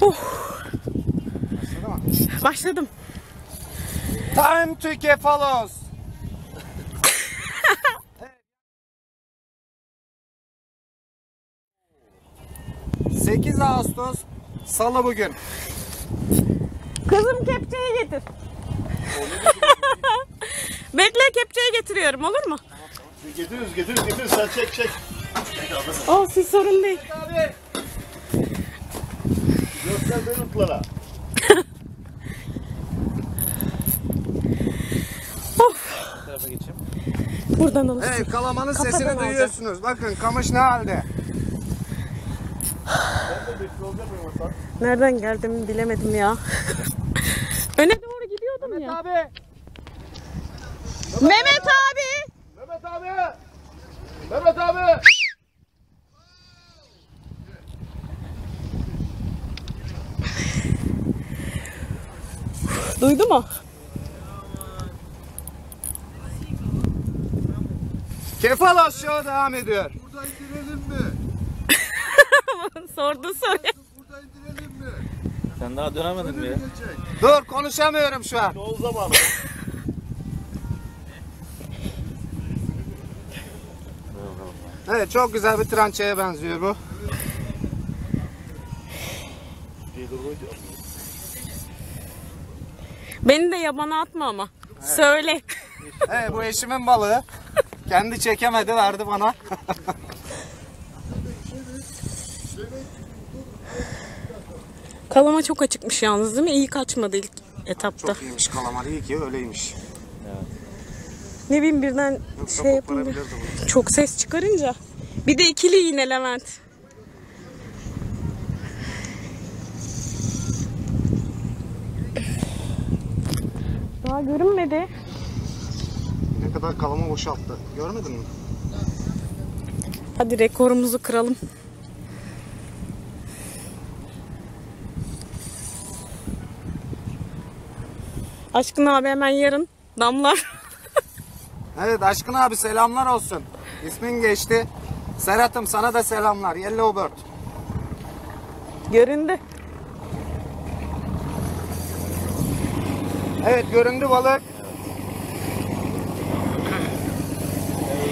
Oh, başladım. Time to kefalos. ...8 Ağustos Salı bugün. Kızım kepçeyi getir. Bekle kepçeyi getiriyorum olur mu? Getiriyoruz, getiriyoruz, getiriyoruz. Sen çek, çek. Oh siz sorun değil. Abi. Buradan alışsın. Evet kalamanın Kafadan sesini alacağım. duyuyorsunuz. Bakın kamış ne halde. Nereden geldim bilemedim ya. Öne doğru gidiyordum ya. Abi. Mehmet abi. Mehmet abi. Mehmet abi. Duydu mu? Kefalos show devam ediyor. Burada indirelim mi? Sordu soruyu. Burada indirelim mi? Sen daha dönemedin mi ya? Dur konuşamıyorum şu an. Yol zamanı. Evet çok güzel bir trançaya benziyor bu. Beni de yabana atma ama. Söyle. Evet bu eşimin balığı. Kendi çekemedi verdi bana. Kalama çok açıkmış yalnız değil mi? İyi kaçmadı ilk etapta. Çok iyiymiş kalamar iyi ki öyleymiş. Ne bileyim birden Yoksa şey yapınca. Çok ses çıkarınca. Bir de ikili yine Levent. Daha görünmedi. Ne kadar kalama boşalttı. Görmedin mi? Hadi rekorumuzu kıralım. Aşkın abi hemen yarın damlar. Evet Aşkın abi selamlar olsun. İsmin geçti. Serhat'ım sana da selamlar. Yellowbird. Göründü. Evet göründü balık.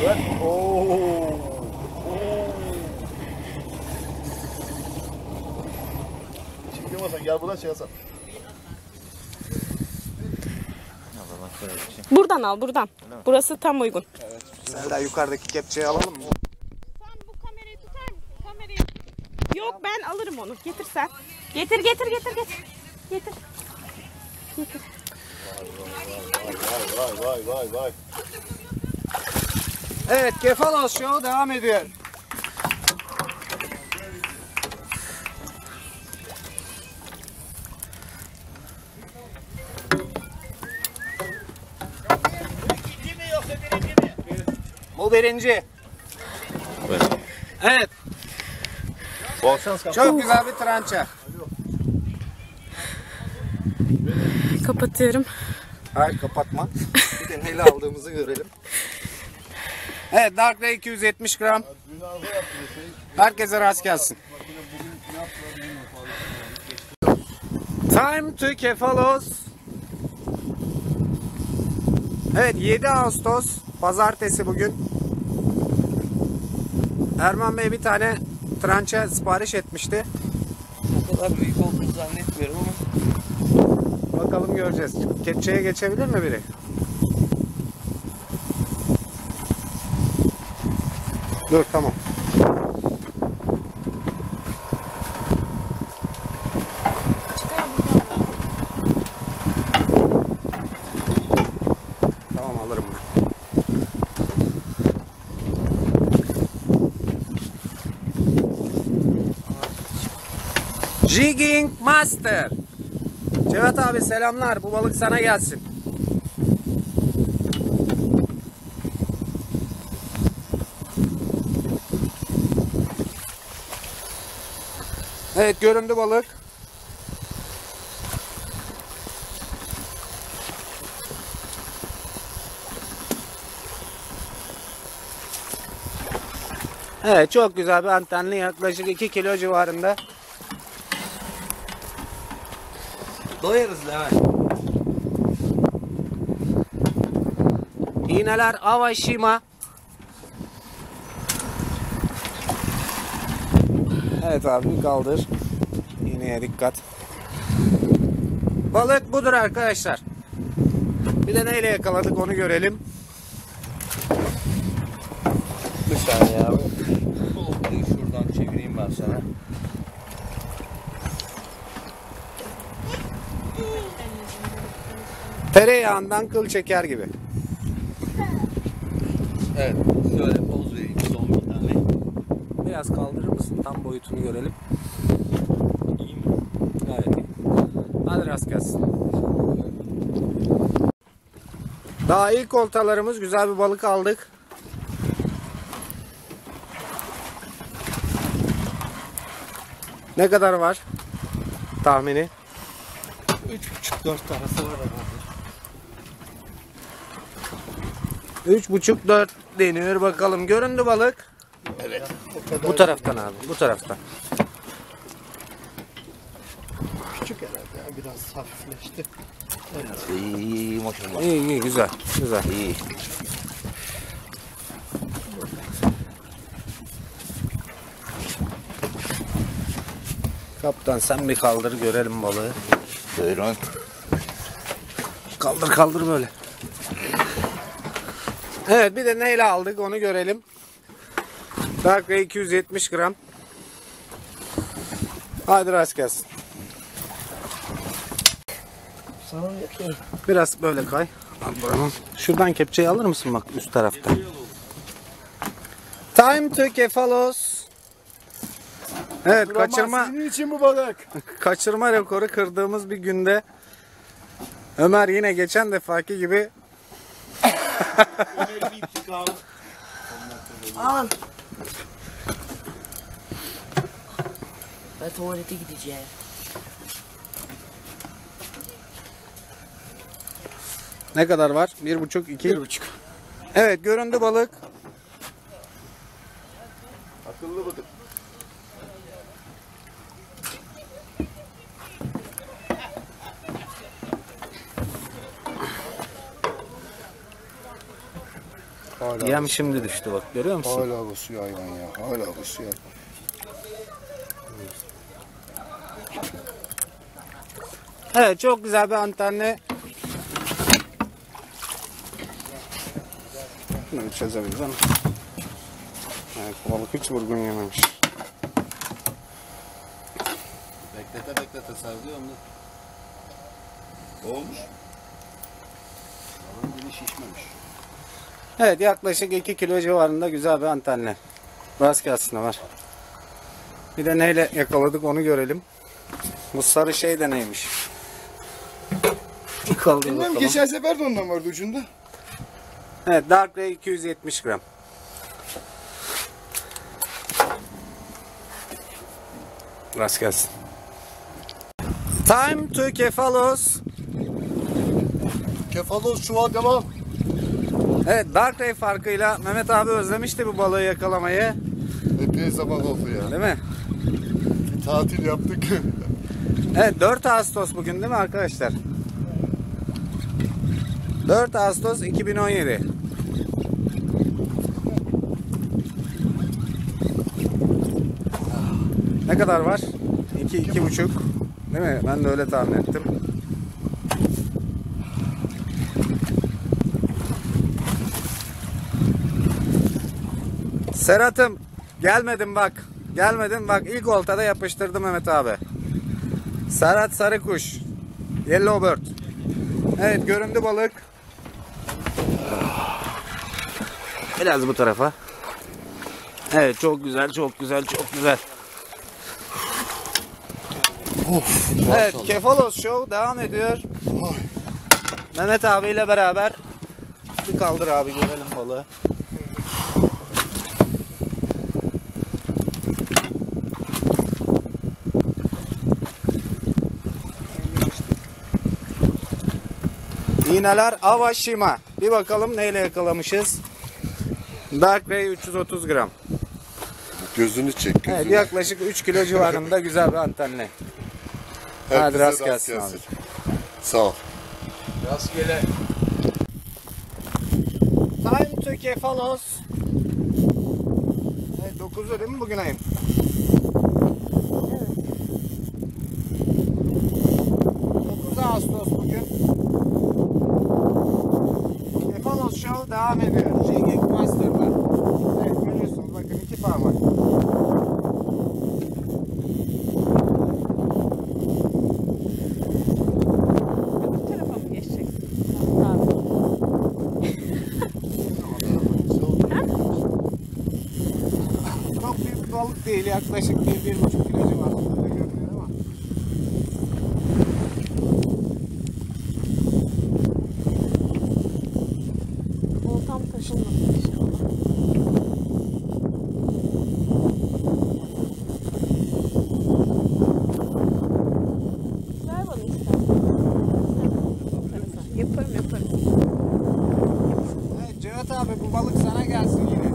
Evet. Oo. Çekim Hasan gel buradan şey Hasan. Buradan al buradan. Burası tam uygun. Selda yukarıdaki kepçeyi alalım mı? Sen bu kamerayı tutar mısın? Kamerayı. Yok ben alırım onu. Getir sen. Getir getir getir getir. Getir. Getir. Vay vay vay vay. Evet Kefalos Show devam ediyor. Bu birinci. Evet. Bol şans. Çok güzel bir trança. Kapatıyorum. Hayır kapatma. Bir de neyle aldığımızı görelim. Evet Dark Ray 270 gram. Herkese rast gelsin. Time to Kefalos. Evet 7 Ağustos pazartesi bugün. Erman Bey bir tane trança sipariş etmişti. O kadar büyük olduğunu zannetmiyorum ama. Bakalım göreceğiz. Kepçeye geçebilir mi biri? Dur tamam. Tamam alırım. Jigging Master. Cevat abi selamlar. Bu balık sana gelsin. Evet göründü balık. Evet çok güzel bir antenli yaklaşık 2 kilo civarında. Doyarız Levent. İğneler Avashima. Evet abi kaldır. İğneye dikkat. Balık budur arkadaşlar. Bir de neyle yakaladık onu görelim. Bir saniye abi. Oltayı şuradan çevireyim ben sana. Tereyağından kıl çeker gibi. Evet. Şöyle poz vereyim son bir tane. Biraz kaldırır mısın? Tam boyutunu görelim. İyi mi? Gayet iyi. Hadi rast gelsin. Daha ilk oltalarımız güzel bir balık aldık. Ne kadar var? Tahmini. 3,5-4 arası var herhalde. Üç buçuk dört deniyor bakalım. Göründü balık. Evet. Bu taraftan abi. Bu taraftan. Küçük herhalde ya. Biraz hafifleşti. İyi iyi iyi maşallah. İyi iyi güzel. Güzel. İyi. Kaptan sen bir kaldır görelim balığı. Buyurun. Kaldır kaldır böyle. Evet bir de neyle aldık onu görelim. Ray 270 gram. Hadi rast gelsin. Biraz böyle kay. Şuradan kepçeyi alır mısın bak üst tarafta. Time to kefalos. Evet kaçırma Senin için bu balık. kaçırma rekoru kırdığımız bir günde Ömer yine geçen defaki gibi Al. Ben tuvalete gideceğim. ne kadar var? Bir buçuk, iki. Bir buçuk. Evet göründü balık. Akıllı balık. Hala, Yem şimdi düştü bak görüyor musun? hala basıyor hayvan ya. Hala basıyor. Evet çok güzel bir antenli. Bunu çözemeyiz ama. Evet balık hiç vurgun yememiş. Beklete beklete sarılıyor mu? Olmuş. Balığın dili şişmemiş. Evet yaklaşık 2 kilo civarında güzel bir antenli. Rast gelsin var. Bir de neyle yakaladık onu görelim. Bu sarı şey de neymiş? Kaldır Bilmem bakalım. geçen sefer de ondan vardı ucunda. Evet Dark Ray 270 gram. Rast gelsin. Time to kefalos. Kefalos çuval devam. Evet Dark Ray farkıyla Mehmet abi özlemişti bu balığı yakalamayı. Epey zaman oldu ya. Değil mi? Tatil yaptık. Evet 4 Ağustos bugün değil mi arkadaşlar? 4 Ağustos 2017. Ne kadar var? 2 iki, buçuk. Değil mi? Ben de öyle tahmin ettim. Serhat'ım gelmedin bak. Gelmedin bak ilk oltada yapıştırdım Mehmet abi. Serhat Sarıkuş. Yellowbird. Evet göründü balık. Biraz bu tarafa. Evet çok güzel çok güzel çok güzel. evet Kefalos Show devam ediyor. Mehmet abiyle beraber bir kaldır abi görelim balığı. İğneler Avashima. Bir bakalım neyle yakalamışız. Dark Ray 330 gram. Gözünü çek Evet, yaklaşık 3 kilo civarında güzel bir antenli. Hadi rast gelsin abi. Sağ ol. Rastgele. Time to kefalos. Evet 9'u değil mi bugün ayın? Evet. 9 Ağustos bugün. Kefalos Show devam ediyor. Jigging Master'da. Evet görüyorsunuz bakın iki parmak. Çok büyük bir balık değil yaklaşık bir, bir buçuk kilo civarında öyle görünüyor ama. Oltam taşınmasın inşallah. Ver bana istersen. Yaparım yaparım. Evet Cevat abi bu balık sana gelsin yine.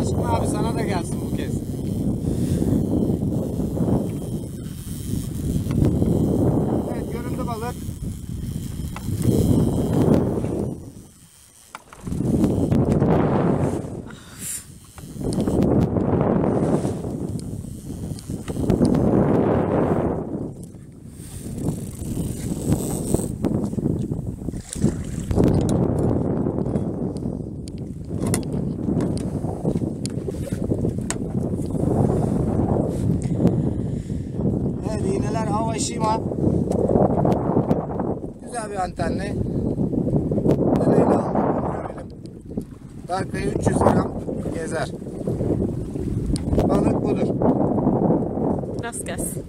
Aşkım abi sana da gelsin bu kez. Evet göründü balık. Evet iğneler Awashima. Güzel bir aldık onu görelim. Dakikaya 300 gram gezer. Balık budur. Rast gelsin.